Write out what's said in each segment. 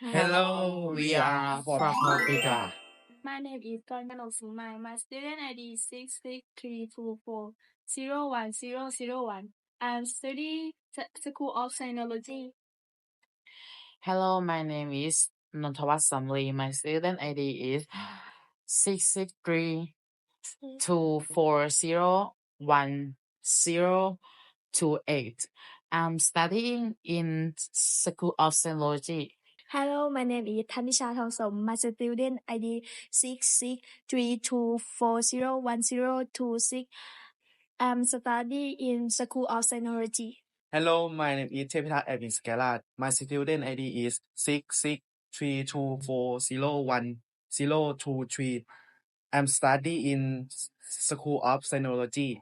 Hello, we are from Africa. My name is Gonganok Sumai. My student ID is six six three two four zero one zero zero one. I'm studying School of Technology. Hello, my name is Nantawat Samli. My student ID is six six three two four zero one zero two eight. I'm studying in School of Technology. Hello, my name is Thanisha Thongsom. My student ID six six three two four zero one zero two six. I'm studying in School of Technology. Hello, my name is Tepita Edwin Scalat. My student ID is six six three two four zero one zero two three. I'm studying in School of Technology.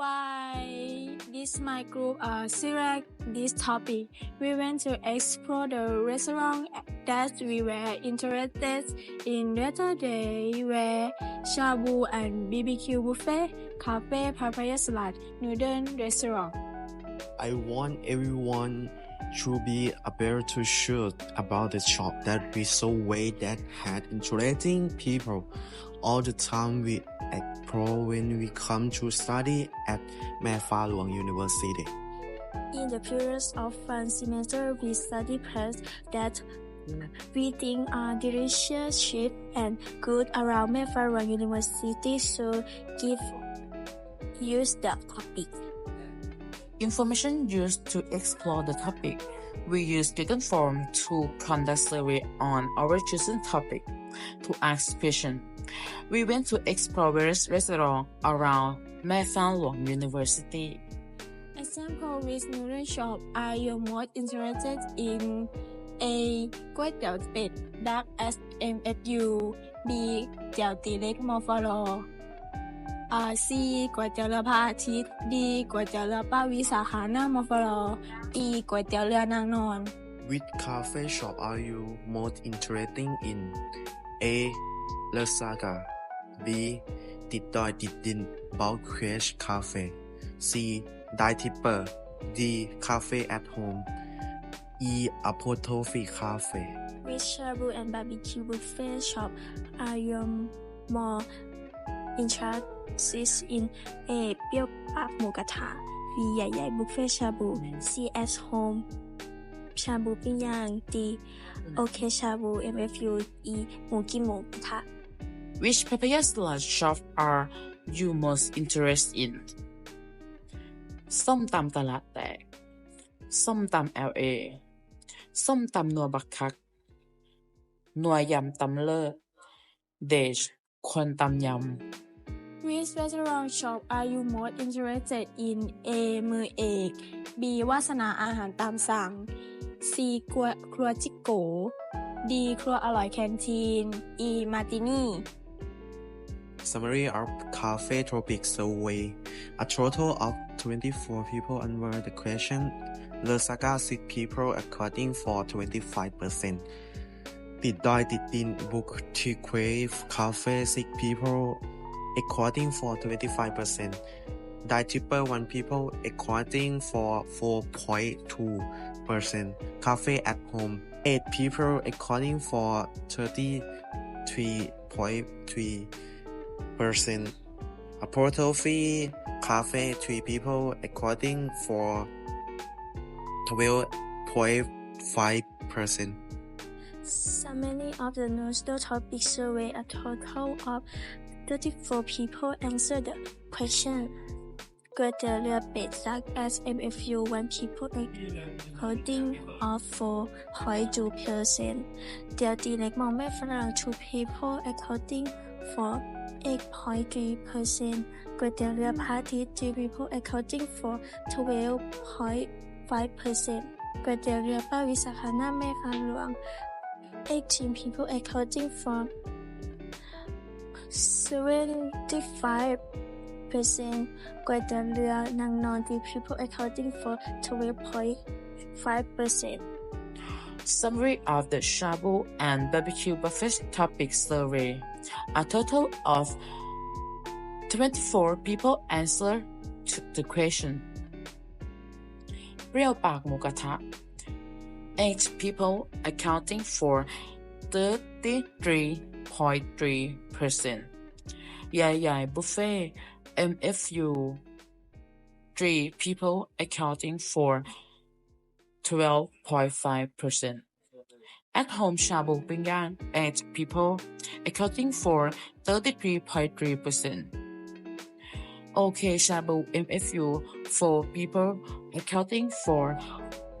Why this my group uh select this topic? We went to explore the restaurant that we were interested in. Later they were shabu and BBQ buffet, cafe, papaya salad, noodle restaurant. I want everyone to be able to shoot about the shop that we saw way that had interesting people all the time we explore when we come to study at Mae Fah Luang University. In the period of one semester, we study plants that we think are delicious, cheap, and good around Mae Fah Luang University. So give use the topic. Information used to explore the topic. We use Google Form to conduct survey on our chosen topic to ask questions. We went to explore various restaurants around Mae Fah Luang University. Example with noodle shop. Are you more interested in A. ก๋วยเตี๋ยวเป็ด Dark S M S U B เตี๋ยวตีเล็กมอฟลอ R C ก๋วยเตี๋ยวเรือพระอาทิตย์ D ก๋วยเตี๋ยวเรือป้าวิสาขาหน้ามอฟลอ E ก๋วยเตี๋ยวเรือนางนอน Which cafe shop are you most interested in? A. Le Saga B. ติดดอยติดดิน Bulk Crash Cafe C. Die Tipper D. Cafe at Home E. Apostrophe Cafe Which shabu and barbecue buffet shop are you more interested in A เปรี้ยวปากหมูกระทะ B ใหญ่ๆบุฟเฟ่ชาบู C at home ชาบูปิ้งย่าง D โอเคชาบู MFU E หมูกินหมูกระทะ Which papaya salad shop are you most interested in ส้มตำตลาดแตก ส้มตำ LA ส้มตำนัวบักคัก นัวยำตำเลิศ เดช คนตำยำ Which restaurant shop are you more interested in A มือเอก B วาสนาอาหารตามสั่ง C ครัวครัวจิโก D ครัวอร่อยแคนทีน E มาตินี่ Summary of Cafe Tropic Survey. A total of 24 people answered the question. The Saga 6 people according for 25%. ติดดอยติดดิน Book to Crave Cafe 6 people according for 25%. Die Tipper 1 people according for 4.2%. Cafe at Home 8 people according for 33.3 person. A portal fee cafe three people according for 12.5 percent. So many of the national topic survey a total of 34 people answered the question. Graduate rate such as MFU when people holding of 4.2 percent. The direct moment from two people according for 8.3%Guadeloupe parties GDP accounting for 12.5%Guadeloupe วิสาขาหน้าแม่คำหลวง 18 people accounting for 75% Guadeloupe นางนอน people accounting for 12.5% Summary of the shabu and barbecue buffet topic survey. A total of 24 people answered the question. Real Bak Mugata. 8 people accounting for 33.3%. Yai Yai Buffet MFU. 3 people accounting for 12.5%. At home Shabu Pingan 8 people accounting for 33.3%. OK Shabu MFU 4 people accounting for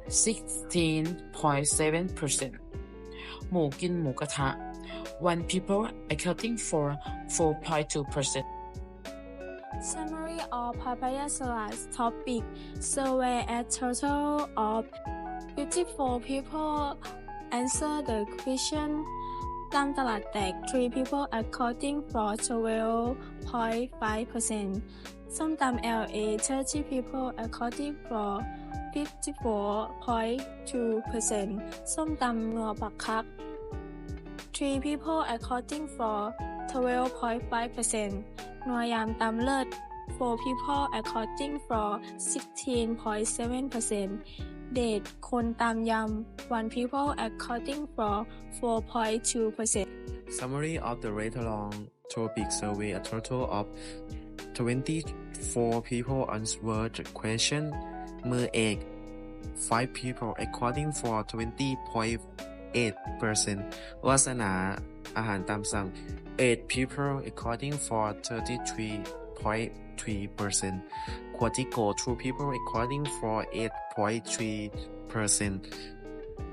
16.7%. หมูกินหมูกระทะ one people accounting for 4.2%. Summary of papaya salad's topic survey a total of 54 people answer the question ตามตลาดแตก 3 people according for 12.5%ส้มตำ LA 30 people according for 54.2%ส้มตำนัวปักคัก 3 people according for 12.5% นัวยามตำเลิศ4 people according for 16.7%เดทคนตามยำ1 people according for 4.2% Summary of the read-along topic survey A total of 24 people answered the question มือเอก 5 people according for 20.8%วาสนาอาหารตามสั่ง eight people according for 33.3%. Quantico, two people according for 8.3%.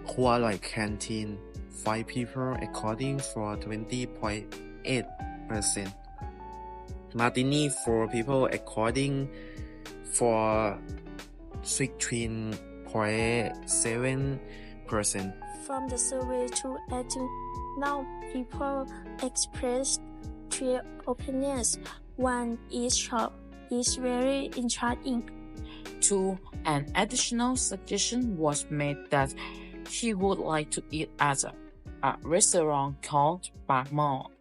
Hualai Canteen, five people according for 20.8%. Martini, four people according for 16.7%. From the survey to 18 now people expressed three opinions. One is short is very interesting. 2. An additional suggestion was made that he would like to eat at a, a restaurant called Bak Mall.